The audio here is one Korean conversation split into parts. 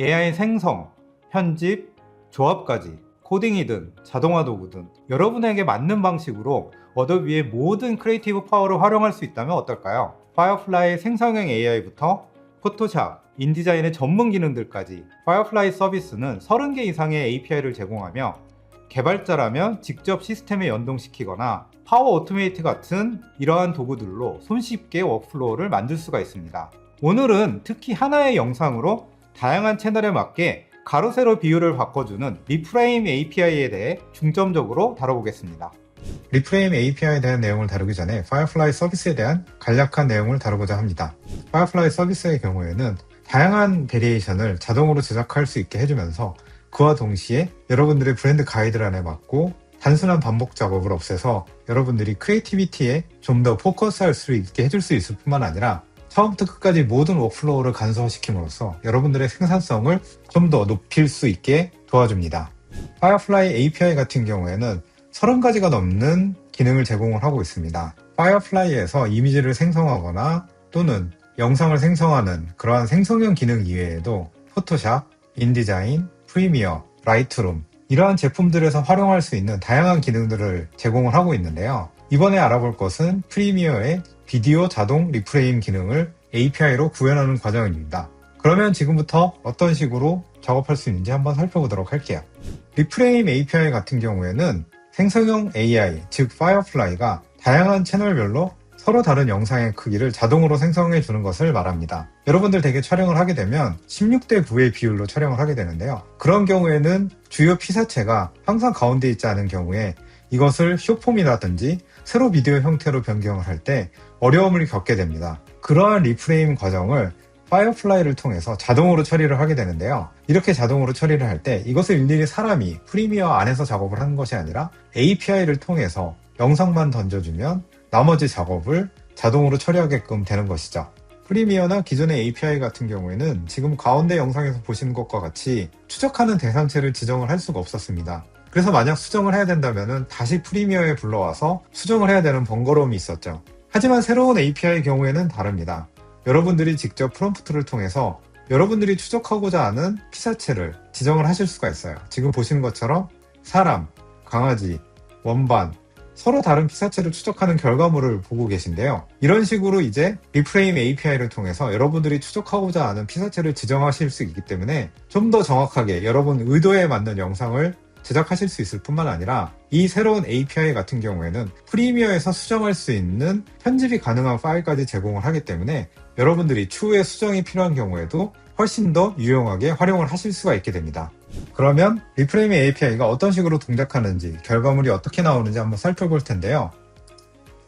AI 생성, 편집, 조합까지 코딩이든 자동화 도구든 여러분에게 맞는 방식으로 어도비의 모든 크리에이티브 파워를 활용할 수 있다면 어떨까요? 파이어플라이 생성형 AI부터 포토샵, 인디자인의 전문 기능들까지 파이어플라이 서비스는 30개 이상의 API를 제공하며 개발자라면 직접 시스템에 연동시키거나 파워 오토메이트 같은 이러한 도구들로 손쉽게 워크플로우를 만들 수가 있습니다. 오늘은 특히 하나의 영상으로 다양한 채널에 맞게 가로 세로 비율을 바꿔주는 리프레임 API에 대해 중점적으로 다뤄보겠습니다. 리프레임 API에 대한 내용을 다루기 전에 파이어플라이 서비스에 대한 간략한 내용을 다루고자 합니다. 파이어플라이 서비스의 경우에는 다양한 베리에이션을 자동으로 제작할 수 있게 해주면서 그와 동시에 여러분들의 브랜드 가이드란에 맞고 단순한 반복 작업을 없애서 여러분들이 크리에이티비티에 좀 더 포커스할 수 있게 해줄 수 있을 뿐만 아니라 처음부터 끝까지 모든 워크플로우를 간소화시킴으로써 여러분들의 생산성을 좀 더 높일 수 있게 도와줍니다. 파이어플라이 API 같은 경우에는 30가지가 넘는 기능을 제공을 하고 있습니다. 파이어플라이에서 이미지를 생성하거나 또는 영상을 생성하는 그러한 생성형 기능 이외에도 포토샵, 인디자인, 프리미어, 라이트룸 이러한 제품들에서 활용할 수 있는 다양한 기능들을 제공을 하고 있는데요. 이번에 알아볼 것은 프리미어의 비디오 자동 리프레임 기능을 API로 구현하는 과정입니다. 그러면 지금부터 어떤 식으로 작업할 수 있는지 한번 살펴보도록 할게요. 리프레임 API 같은 경우에는 생성형 AI, 즉 파이어플라이가 다양한 채널별로 서로 다른 영상의 크기를 자동으로 생성해 주는 것을 말합니다. 여러분들 되게 촬영을 하게 되면 16대 9의 비율로 촬영을 하게 되는데요. 그런 경우에는 주요 피사체가 항상 가운데 있지 않은 경우에 이것을 쇼폼이라든지 세로 비디오 형태로 변경을 할 때 어려움을 겪게 됩니다. 그러한 리프레임 과정을 파이어플라이를 통해서 자동으로 처리를 하게 되는데요. 이렇게 자동으로 처리를 할 때 이것을 일일이 사람이 프리미어 안에서 작업을 하는 것이 아니라 API를 통해서 영상만 던져주면 나머지 작업을 자동으로 처리하게끔 되는 것이죠. 프리미어나 기존의 API 같은 경우에는 지금 가운데 영상에서 보시는 것과 같이 추적하는 대상체를 지정을 할 수가 없었습니다. 그래서 만약 수정을 해야 된다면 다시 프리미어에 불러와서 수정을 해야 되는 번거로움이 있었죠. 하지만 새로운 API의 경우에는 다릅니다. 여러분들이 직접 프롬프트를 통해서 여러분들이 추적하고자 하는 피사체를 지정을 하실 수가 있어요. 지금 보시는 것처럼 사람, 강아지, 원반, 서로 다른 피사체를 추적하는 결과물을 보고 계신데요. 이런 식으로 이제 리프레임 API를 통해서 여러분들이 추적하고자 하는 피사체를 지정하실 수 있기 때문에 좀 더 정확하게 여러분 의도에 맞는 영상을 제작하실 수 있을 뿐만 아니라 이 새로운 API 같은 경우에는 프리미어에서 수정할 수 있는 편집이 가능한 파일까지 제공을 하기 때문에 여러분들이 추후에 수정이 필요한 경우에도 훨씬 더 유용하게 활용을 하실 수가 있게 됩니다. 그러면 리프레임 API가 어떤 식으로 동작하는지 결과물이 어떻게 나오는지 한번 살펴볼 텐데요.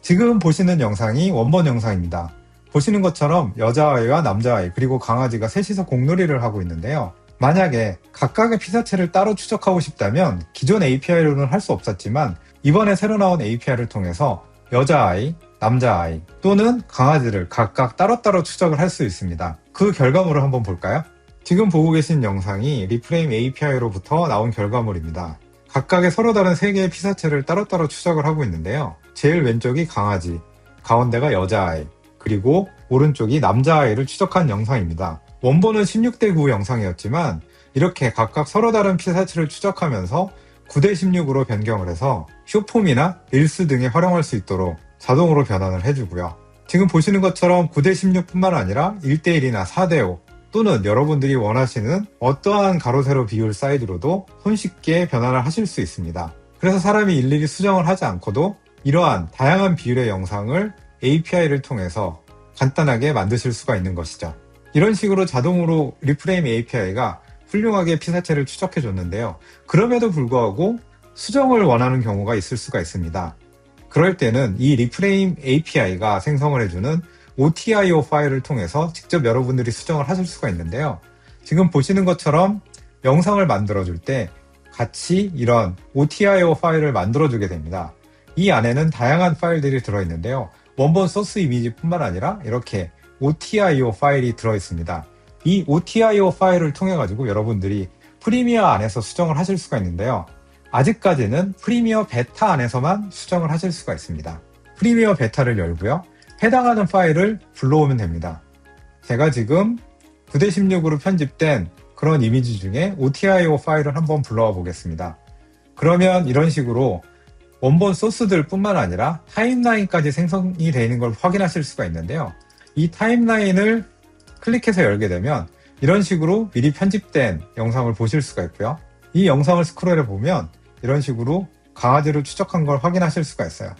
지금 보시는 영상이 원본 영상입니다. 보시는 것처럼 여자아이와 남자아이 그리고 강아지가 셋이서 공놀이를 하고 있는데요. 만약에 각각의 피사체를 따로 추적하고 싶다면 기존 API로는 할 수 없었지만 이번에 새로 나온 API를 통해서 여자아이, 남자아이 또는 강아지를 각각 따로따로 추적을 할 수 있습니다. 그 결과물을 한번 볼까요? 지금 보고 계신 영상이 리프레임 API로부터 나온 결과물입니다. 각각의 서로 다른 세 개의 피사체를 따로따로 추적을 하고 있는데요. 제일 왼쪽이 강아지, 가운데가 여자아이, 그리고 오른쪽이 남자아이를 추적한 영상입니다. 원본은 16대 9 영상이었지만 이렇게 각각 서로 다른 피사체를 추적하면서 9대 16으로 변경을 해서 쇼폼이나 릴스 등에 활용할 수 있도록 자동으로 변환을 해주고요. 지금 보시는 것처럼 9대 16뿐만 아니라 1대 1이나 4대 5 또는 여러분들이 원하시는 어떠한 가로 세로 비율 사이즈로도 손쉽게 변환을 하실 수 있습니다. 그래서 사람이 일일이 수정을 하지 않고도 이러한 다양한 비율의 영상을 API를 통해서 간단하게 만드실 수가 있는 것이죠. 이런 식으로 자동으로 리프레임 API가 훌륭하게 피사체를 추적해 줬는데요. 그럼에도 불구하고 수정을 원하는 경우가 있을 수가 있습니다. 그럴 때는 이 리프레임 API가 생성을 해주는 OTIO 파일을 통해서 직접 여러분들이 수정을 하실 수가 있는데요. 지금 보시는 것처럼 영상을 만들어줄 때 같이 이런 OTIO 파일을 만들어주게 됩니다. 이 안에는 다양한 파일들이 들어있는데요. 원본 소스 이미지뿐만 아니라 이렇게 OTIO 파일이 들어있습니다. 이 OTIO 파일을 통해 가지고 여러분들이 프리미어 안에서 수정을 하실 수가 있는데요. 아직까지는 프리미어 베타 안에서만 수정을 하실 수가 있습니다. 프리미어 베타를 열고요. 해당하는 파일을 불러오면 됩니다. 제가 지금 9대16으로 편집된 그런 이미지 중에 OTIO 파일을 한번 불러와 보겠습니다. 그러면 이런 식으로 원본 소스들 뿐만 아니라 타임라인까지 생성이 되어 있는 걸 확인하실 수가 있는데요. 이 타임라인을 클릭해서 열게 되면 이런 식으로 미리 편집된 영상을 보실 수가 있고요. 이 영상을 스크롤해 보면 이런 식으로 강아지를 추적한 걸 확인하실 수가 있어요.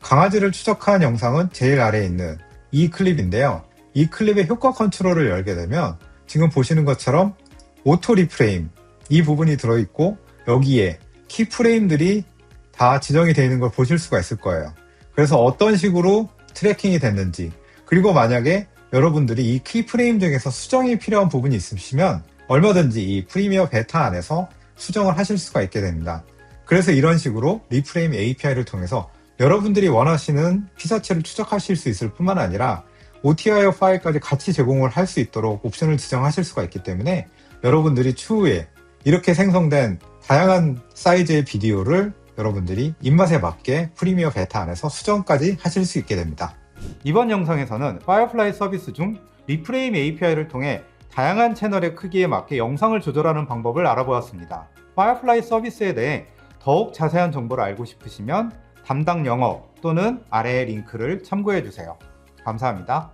강아지를 추적한 영상은 제일 아래에 있는 이 클립인데요. 이 클립의 효과 컨트롤을 열게 되면 지금 보시는 것처럼 오토 리프레임 이 부분이 들어있고 여기에 키 프레임들이 다 지정이 되어 있는 걸 보실 수가 있을 거예요. 그래서 어떤 식으로 트래킹이 됐는지 그리고 만약에 여러분들이 이 키 프레임 중에서 수정이 필요한 부분이 있으시면 얼마든지 이 프리미어 베타 안에서 수정을 하실 수가 있게 됩니다. 그래서 이런 식으로 리프레임 API를 통해서 여러분들이 원하시는 피사체를 추적하실 수 있을 뿐만 아니라 OTIO 파일까지 같이 제공을 할 수 있도록 옵션을 지정하실 수가 있기 때문에 여러분들이 추후에 이렇게 생성된 다양한 사이즈의 비디오를 여러분들이 입맛에 맞게 프리미어 베타 안에서 수정까지 하실 수 있게 됩니다. 이번 영상에서는 파이어플라이 서비스 중 리프레임 API를 통해 다양한 채널의 크기에 맞게 영상을 조절하는 방법을 알아보았습니다. 파이어플라이 서비스에 대해 더욱 자세한 정보를 알고 싶으시면 담당 영어 또는 아래의 링크를 참고해 주세요. 감사합니다.